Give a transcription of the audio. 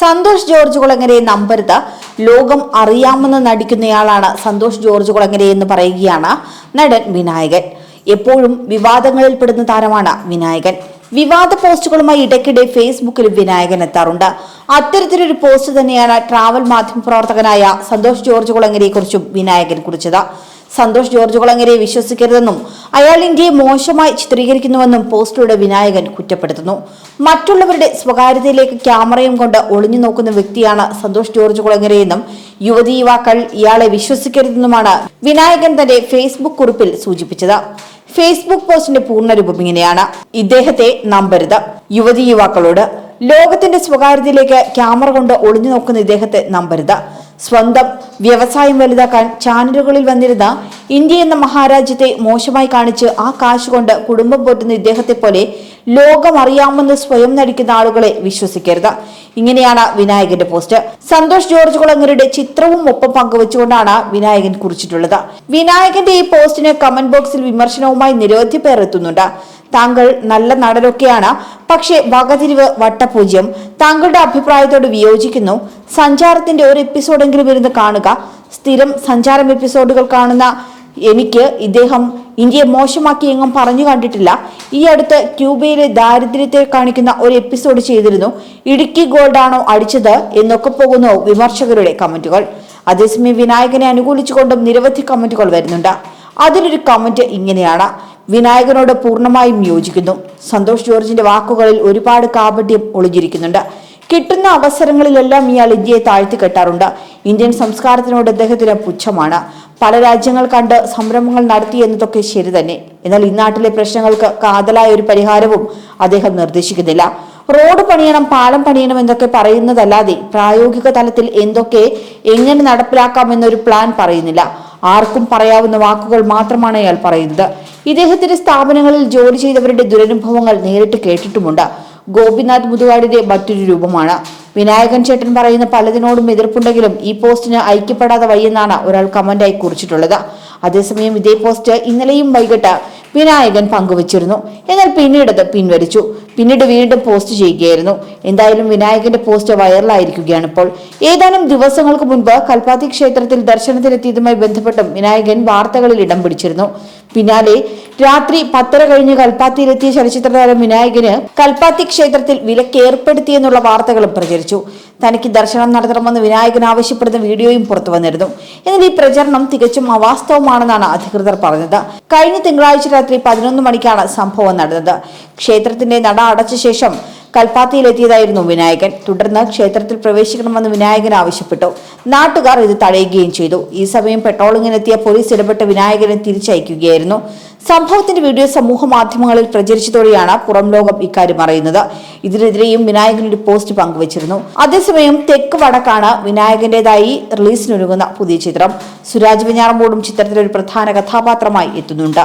Santhosh George കുളങ്ങരെ നമ്പരുത്. ലോകം അറിയാമെന്ന് നടിക്കുന്നയാളാണ് Santhosh George കുളങ്ങരെ എന്ന് പറയുകയാണ് നടൻ വിനായകൻ. എപ്പോഴും വിവാദങ്ങളിൽ പെടുന്ന താരമാണ് വിനായകൻ. വിവാദ പോസ്റ്റുകളുമായി ഇടയ്ക്കിടെ ഫേസ്ബുക്കിൽ വിനായകൻ എത്താറുണ്ട്. അത്തരത്തിലൊരു പോസ്റ്റ് തന്നെയാണ് ട്രാവൽ മാധ്യമ പ്രവർത്തകനായ സന്തോഷ് ജോർജ് കുളങ്ങരയെ കുറിച്ചും വിനായകൻ കുറിച്ചത്. സന്തോഷ് ജോർജ് കുളങ്ങരയെ വിശ്വസിക്കരുതെന്നും അയാൾ ഇന്ത്യയെ മോശമായി ചിത്രീകരിക്കുന്നുവെന്നും പോസ്റ്റിലൂടെ വിനായകൻ കുറ്റപ്പെടുത്തുന്നു. മറ്റുള്ളവരുടെ സ്വകാര്യതയിലേക്ക് ക്യാമറയും കൊണ്ട് ഒളിഞ്ഞു നോക്കുന്ന വ്യക്തിയാണ് സന്തോഷ് ജോർജ് കുളങ്ങരയെന്നും യുവതി യുവാക്കൾ ഇയാളെ വിശ്വസിക്കരുതെന്നുമാണ് വിനായകൻ തന്റെ ഫേസ്ബുക്ക് കുറിപ്പിൽ സൂചിപ്പിച്ചത്. ഫേസ്ബുക്ക് പോസ്റ്റിന്റെ പൂർണരൂപം ഇങ്ങനെയാണ്. ഇദ്ദേഹത്തെ നമ്പരുത്. യുവതി യുവാക്കളോട് ലോകത്തിന്റെ സ്വകാര്യതയിലേക്ക് ക്യാമറ കൊണ്ട് ഒളിഞ്ഞു നോക്കുന്ന ഇദ്ദേഹത്തെ നമ്പരുത്. സ്വന്തം വ്യവസായം വലുതാക്കാൻ ചാനലുകളിൽ വന്നിരുന്ന ഇന്ത്യ എന്ന മഹാരാജ്യത്തെ മോശമായി കാണിച്ച് ആ കാശ് കൊണ്ട് കുടുംബം പോറ്റുന്ന ഇദ്ദേഹത്തെ പോലെ ലോകം അറിയാമെന്ന് സ്വയം നടിക്കുന്ന ആളുകളെ വിശ്വസിക്കരുത്. ഇങ്ങനെയാണ് വിനായകന്റെ പോസ്റ്റ്. സന്തോഷ് ജോർജ് കുളങ്ങരുടെ ചിത്രവും ഒപ്പം പങ്കുവച്ചുകൊണ്ടാണ് വിനായകൻ കുറിച്ചിട്ടുള്ളത്. വിനായകന്റെ ഈ പോസ്റ്റിന് കമന്റ് ബോക്സിൽ വിമർശനവുമായി നിരവധി പേർ എത്തുന്നുണ്ട്. താങ്കൾ നല്ല നടനൊക്കെയാണ്. പക്ഷേ വകതിരിവ് വട്ടപൂജ്യം. താങ്കളുടെ അഭിപ്രായത്തോട് വിയോജിക്കുന്നു. സഞ്ചാരത്തിന്റെ ഒരു എപ്പിസോഡെങ്കിലും ഇരുന്ന് കാണുക. സ്ഥിരം സഞ്ചാരം എപ്പിസോഡുകൾ കാണുന്ന എനിക്ക് ഇദ്ദേഹം ഇന്ത്യയെ മോശമാക്കി എങ്ങും പറഞ്ഞു കണ്ടിട്ടില്ല. ഈ അടുത്ത് ക്യൂബയിലെ ദാരിദ്ര്യത്തെ കാണിക്കുന്ന ഒരു എപ്പിസോഡ് ചെയ്തിരുന്നു. ഇടുക്കി ഗോൾഡാണോ അടിച്ചത് എന്നൊക്കെ പോകുന്നു വിമർശകരുടെ കമന്റുകൾ. അതേസമയം വിനായകനെ അനുകൂലിച്ചുകൊണ്ടും നിരവധി കമന്റുകൾ വരുന്നുണ്ട്. അതിലൊരു കമന്റ് ഇങ്ങനെയാണ്. വിനായകനോട് പൂർണമായും യോജിക്കുന്നു. സന്തോഷ് ജോർജിന്റെ വാക്കുകളിൽ ഒരുപാട് കാപട്യം ഒളിഞ്ഞിരിക്കുന്നുണ്ട്. കിട്ടുന്ന അവസരങ്ങളിലെല്ലാം ഇയാൾ ഇന്ത്യയെ താഴ്ത്തി കെട്ടാറുണ്ട്. ഇന്ത്യൻ സംസ്കാരത്തിനോട് അദ്ദേഹത്തിന് പുച്ഛമാണ്. പല രാജ്യങ്ങൾ കണ്ട് സംരംഭങ്ങൾ നടത്തി എന്നതൊക്കെ ശരി തന്നെ. എന്നാൽ ഇന്നാട്ടിലെ പ്രശ്നങ്ങൾക്ക് കാതലായ ഒരു പരിഹാരവും അദ്ദേഹം നിർദ്ദേശിക്കുന്നില്ല. റോഡ് പണിയണം പാലം പണിയണം എന്നൊക്കെ പറയുന്നതല്ലാതെ പ്രായോഗിക തലത്തിൽ എന്തൊക്കെ എങ്ങനെ നടപ്പിലാക്കാം എന്നൊരു പ്ലാൻ പറയുന്നില്ല. ആർക്കും പറയാവുന്ന വാക്കുകൾ മാത്രമാണ് അയാൾ പറയുന്നത്. ഇദ്ദേഹത്തിന്റെ സ്ഥാപനങ്ങളിൽ ജോലി ചെയ്തവരുടെ ദുരനുഭവങ്ങൾ നേരിട്ട് കേട്ടിട്ടുമുണ്ട്. ഗോപിനാഥ് മുതുകാടിന്റെ മറ്റൊരു രൂപമാണ്. വിനായകൻ ചേട്ടൻ പറയുന്ന പലതിനോടും എതിർപ്പുണ്ടെങ്കിലും ഈ പോസ്റ്റിന് ഐക്യപ്പെടാതെ വയ്യെന്നാണ് ഒരാൾ കമന്റായി കുറിച്ചിട്ടുള്ളത്. അതേസമയം ഇതേ പോസ്റ്റ് ഇന്നലെയും വൈകിട്ട് വിനായകൻ പങ്കുവച്ചിരുന്നു. എന്നാൽ പിന്നീടത് പിൻവലിച്ചു. പിന്നീട് വീണ്ടും പോസ്റ്റ് ചെയ്യുകയായിരുന്നു. എന്തായാലും വിനായകന്റെ പോസ്റ്റ് വൈറലായിരിക്കുകയാണ് ഇപ്പോൾ. ഏതാനും ദിവസങ്ങൾക്ക് മുൻപ് കൽപ്പാത്തി ക്ഷേത്രത്തിൽ ദർശനത്തിനെത്തിയതുമായി ബന്ധപ്പെട്ടും വിനായകൻ വാർത്തകളിൽ ഇടം പിടിച്ചിരുന്നു. പിന്നാലെ രാത്രി പത്തര കഴിഞ്ഞ് കൽപ്പാത്തിയിലെത്തിയ ചലച്ചിത്ര താരം വിനായകന് കൽപ്പാത്തി ക്ഷേത്രത്തിൽ വിലക്ക് ഏർപ്പെടുത്തിയെന്നുള്ള വാർത്തകളും പ്രചരിച്ചു. തനിക്ക് ദർശനം നടത്തണമെന്ന് വിനായകൻ ആവശ്യപ്പെടുന്ന വീഡിയോയും പുറത്തു വന്നിരുന്നു. എന്നാൽ ഈ പ്രചരണം തികച്ചും അവാസ്തവമാണെന്നാണ് അധികൃതർ പറഞ്ഞത്. കഴിഞ്ഞ തിങ്കളാഴ്ച രാത്രി പതിനൊന്ന് മണിക്കാണ് സംഭവം നടന്നത്. ക്ഷേത്രത്തിന്റെ നട അടച്ച ശേഷം കൽപ്പാത്തിയിലെത്തിയതായിരുന്നു വിനായകൻ. തുടർന്ന് ക്ഷേത്രത്തിൽ പ്രവേശിക്കണമെന്ന് വിനായകൻ ആവശ്യപ്പെട്ടു. നാട്ടുകാർ ഇത് തടയുകയും ചെയ്തു. ഈ സമയം പെട്രോളിങ്ങിനെത്തിയ പോലീസ് ഇടപെട്ട് വിനായകനെ തിരിച്ചയക്കുകയായിരുന്നു. സംഭവത്തിന്റെ വീഡിയോ സമൂഹ മാധ്യമങ്ങളിൽ പ്രചരിച്ചതോടെയാണ് പുറം ലോകം ഇക്കാര്യം അറിയുന്നത്. ഇതിനെതിരെയും വിനായകൻ ഒരു പോസ്റ്റ് പങ്കുവച്ചിരുന്നു. അതേസമയം തെക്ക് വടക്കാണ് വിനായകന്റേതായി റിലീസിനൊരുങ്ങുന്ന പുതിയ ചിത്രം. സുരാജ് വിഞ്ഞാറമ്പൂടും ചിത്രത്തിൽ ഒരു പ്രധാന കഥാപാത്രമായി എത്തുന്നുണ്ട്.